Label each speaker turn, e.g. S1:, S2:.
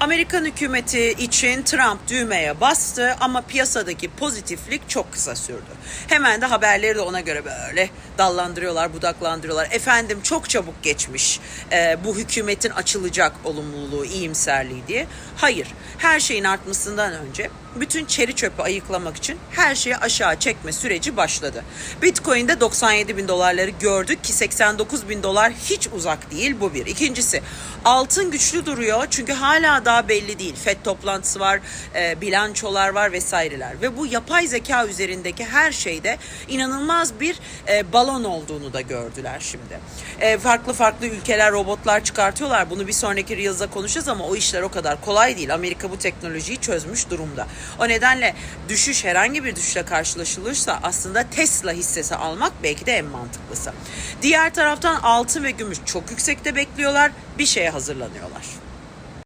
S1: Amerikan hükümeti için Trump düğmeye bastı ama piyasadaki pozitiflik çok kısa sürdü. Hemen de haberleri de ona göre böyle dallandırıyorlar, budaklandırıyorlar. Efendim çok çabuk geçmiş e, bu hükümetin açılacak olumluluğu, iyimserliği diye. Hayır, her şeyin artmasından önce bütün çeri çöpü ayıklamak için her şeyi aşağı çekme süreci başladı. Bitcoin'de 97 bin dolarları gördük ki 89 bin dolar hiç uzak değil bu bir. İkincisi altın güçlü duruyor çünkü hala daha belli değil. FED toplantısı var, e, bilançolar var vesaireler ve bu yapay zeka üzerindeki her şeyde inanılmaz bir e, balon olduğunu da gördüler şimdi. E, farklı farklı ülkeler robotlar çıkartıyorlar. Bunu bir sonraki Reels'da konuşacağız ama o işler o kadar kolay değil. Amerika bu teknolojiyi çözmüş durumda. O nedenle düşüş herhangi bir düşüşle karşılaşılırsa aslında Tesla hissesi almak belki de en mantıklısı. Diğer taraftan altın ve gümüş çok yüksekte bekliyorlar. Bir şeye hazırlanıyorlar.